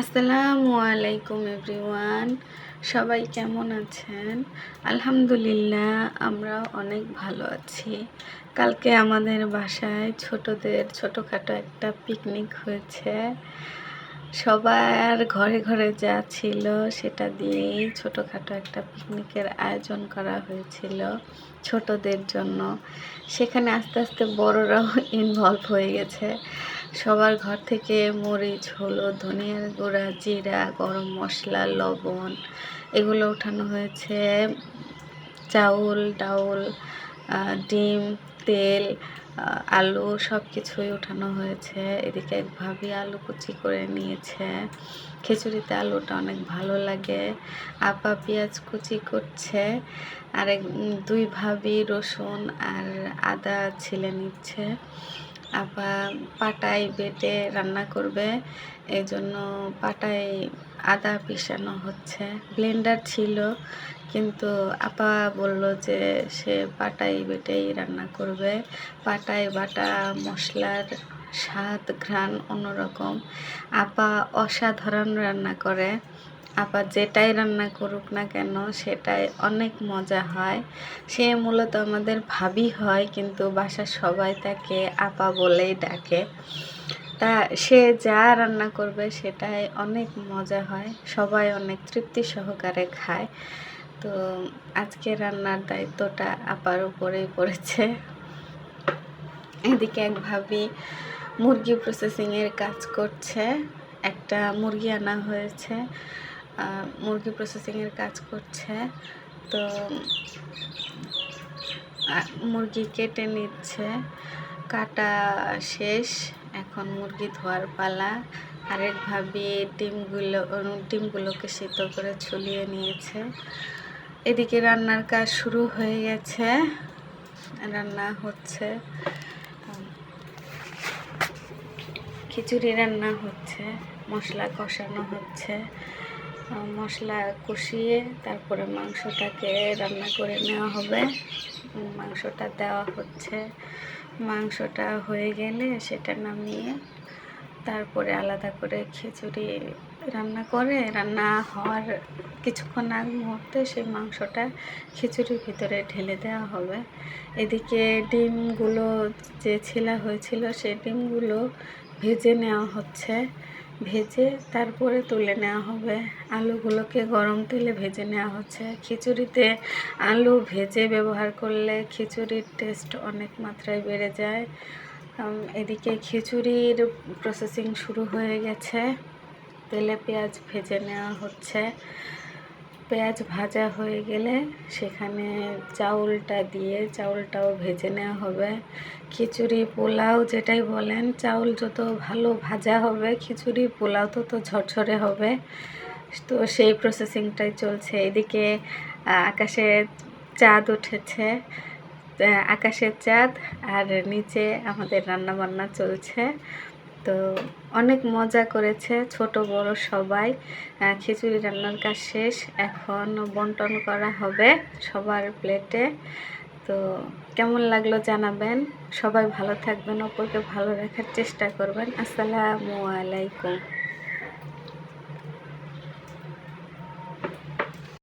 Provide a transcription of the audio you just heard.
আসসালামু আলাইকুম এভরিওয়ান, সবাই কেমন আছেন? আলহামদুলিল্লাহ, আমরা অনেক ভালো আছি। কালকে আমাদের বাসায় ছোটদের ছোটোখাটো একটা পিকনিক হয়েছে। সবার ঘরে ঘরে যা ছিল সেটা দিয়েই ছোটোখাটো একটা পিকনিকের আয়োজন করা হয়েছিল ছোটদের জন্য। সেখানে আস্তে আস্তে বড়রাও ইনভলভ হয়ে গেছে। সবার ঘর থেকে মরিচ, হলুদ, ধনিয়ার গুঁড়া, জিরা, গরম মশলা, লবণ, এগুলো উঠানো হয়েছে। চাউল, ডাউল ডিম, তেল আলু সব কিছুই ওঠানো হয়েছে। এদিকে এক ভাবি আলু কুচি করে নিয়েছে। খিচুড়িতে আলুটা অনেক ভালো লাগে। আপা পেঁয়াজ কুচি করছে। আর এক দুই ভাবি রসুন আর আদা ছিলে নিচ্ছে। আপা পাটায় বেটে রান্না করবে। এই জন্য পাটায় আদা পিসানো হচ্ছে। ব্লেন্ডার ছিল, কিন্তু আপা বলল যে সে পাটাই বেটেই রান্না করবে। পাটায় বাটা মশলার স্বাদ, ঘ্রাণ অন্যরকম। আপা অসাধারণ রান্না করে। আপা যেটাই রান্না করুক না কেন, সেটাই অনেক মজা হয়। সে মূলত আমাদের ভাবি হয়, কিন্তু বাসার সবাই তাকে আপা বলেই ডাকে। তা সে যা রান্না করবে, সেটাই অনেক মজা হয়। সবাই অনেক তৃপ্তি সহকারে খায়। তো আজকে রান্নার দায়িত্বটা আপার উপরেই পড়েছে। এদিকে এক ভাবি মুরগি প্রসেসিংয়ের কাজ করছে। একটা মুরগি আনা হয়েছে। মুরগি প্রসেসিংয়ের কাজ করছে। তো মুরগি কেটে নিচ্ছে। কাটা শেষ। এখন মুরগি ধোয়ার পালা। আরেক ভাবি ডিমগুলো ডিমগুলোকে সিদ্ধ করে ছুলিয়ে নিয়েছে। এদিকে রান্নার কাজ শুরু হয়ে গেছে। রান্না হচ্ছে। খিচুড়ি রান্না হচ্ছে। মশলা কষানো হচ্ছে। মশলা কষিয়ে তারপরে মাংসটাকে রান্না করে নেওয়া হবে। মাংসটা দেওয়া হচ্ছে। মাংসটা হয়ে গেলে সেটা নামিয়ে তারপরে আলাদা করে খিচুড়ি রান্না করে। রান্না হওয়ার কিছুক্ষণ আগ মুহূর্তে সেই মাংসটা খিচুড়ির ভিতরে ঢেলে দেওয়া হবে। এদিকে ডিমগুলো যে ছিলা হয়েছিল, সেই ডিমগুলো ভেজে নেওয়া হচ্ছে। ভেজে তারপরে তুলে নেওয়া হবে। আলুগুলোকে গরম তেলে ভেজে নেওয়া হচ্ছে। খিচুড়িতে আলু ভেজে ব্যবহার করলে খিচুড়ির টেস্ট অনেক মাত্রায় বেড়ে যায়। এদিকে খিচুড়ির প্রসেসিং শুরু হয়ে গেছে। তেলে পেঁয়াজ ভেজে নেওয়া হচ্ছে। পেঁয়াজ ভাজা হয়ে গেলে সেখানে চাউলটা দিয়ে চাউলটাও ভেজে নেওয়া হবে। খিচুড়ি পোলাও যেটাই বলেন, চাউল যত ভালো ভাজা হবে, খিচুড়ি পোলাও তত ঝরঝরে হবে। তো সেই প্রসেসিংটাই চলছে। এদিকে আকাশে চাঁদ উঠেছে। আকাশের চাঁদ, আর নিচে আমাদের রান্না বান্না চলছে। তো অনেক মজা করেছে ছোট বড় সবাই। খিচুড়ি রান্নার কাজ শেষ। এখন বন্টন করা হবে সবার প্লেটে। তো কেমন লাগল জানাবেন। সবাই ভালো থাকবেন, অপরকে ভালো রাখার চেষ্টা করবেন। আসসালামু আলাইকুম।